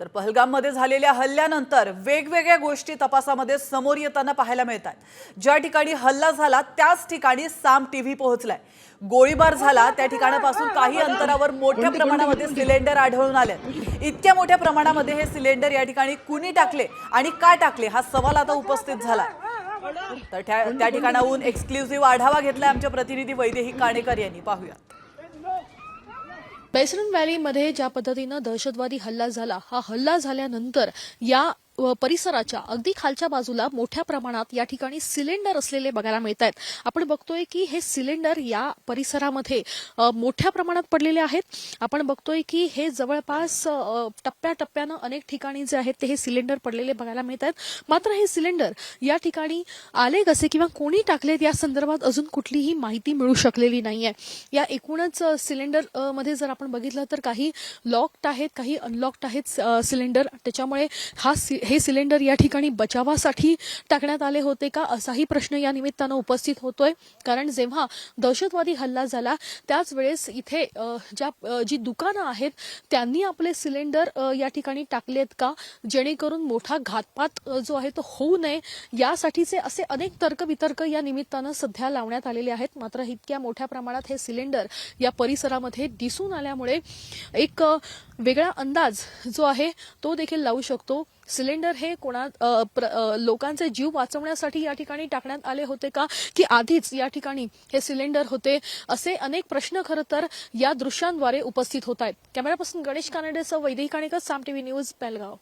तर पहलगाममध्ये झालेल्या हल्ल्यानंतर वेगवेगळ्या गोष्टी तपासामध्ये समोर येताना पाहायला मिळतात. ज्या ठिकाणी हल्ला झाला त्याच ठिकाणी साम टीव्ही पोहोचलाय. गोळीबार झाला त्या ठिकाणापासून काही अंतरावर मोठ्या प्रमाणामध्ये सिलेंडर आढळून आले. इतक्या मोठ्या प्रमाणामध्ये हे सिलेंडर या ठिकाणी कुणी टाकले आणि का टाकले हा सवाल आता उपस्थित झालाय तर त्या त्या ठिकाणाहून एक्सक्लुझिव्ह आढावा घेतलाय आमच्या प्रतिनिधी वैदेही काणेकर यांनी. पाहूया बेसरन व्हॅलीमध्ये ज्या पद्धतीनं दहशतवादी हल्ला झाला हा हल्ला झाल्यानंतर या परिसराच्या अगदी खालच्या बाजूला मोठ्या प्रमाणात या ठिकाणी सिलेंडर असलेले बघायला मिळत आहेत आपण बघतोय की हे सिलेंडर या परिसरामध्ये मोठ्या प्रमाणात पडलेले आहेत. आपण बघतोय की हे जवळपास टप्प्याटप्प्यानं अनेक ठिकाणी जे आहेत ते हे सिलेंडर पडलेले बघायला मिळत आहेत मात्र हे सिलेंडर या ठिकाणी आले कसे किंवा कोणी टाकलेत या संदर्भात अजून कुठलीही माहिती मिळू शकलेली नाहीये. या एकूणच सिलेंडरमध्ये जर आपण बघितलं तर काही लॉक्ड आहेत काही अनलॉक्ड आहेत सिलेंडर. त्याच्यामुळे हा सि- हे सिलेंडर या ठिकाणी बचावासाठी टाकण्यात आले होते का? असाही प्रश्न या निमित्तानं उपस्थित होतोय. कारण जेव्हा दहशतवादी हल्ला झाला त्याच वेळेस इथे ज्या जी दुकानं आहेत त्यांनी आपले सिलेंडर या ठिकाणी टाकलेत का? जेणेकरून मोठा घातपात जो आहे तो होऊ नये. यासाठीचे असे अनेक तर्कवितर्क या निमित्तानं सध्या लावण्यात आलेले आहेत. मात्र इतक्या मोठ्या प्रमाणात हे सिलेंडर या परिसरामध्ये दिसून आल्यामुळे एक वेगळा अंदाज जो आहे तो देखील लावू शकतो. सिलेंडर हे कोणा प्र- लोकांचे जीव वाचवण्यासाठी या ठिकाणी टाकण्यात आले होते का? की आधीच या ठिकाणी हे सिलेंडर होते? असे अनेक प्रश्न खरं तर या दृश्यांद्वारे उपस्थित होत आहेत. कॅमेरापासून गणेश कानडेसह वैदिक काणेकर साम टीव्ही न्यूज बेलगाव.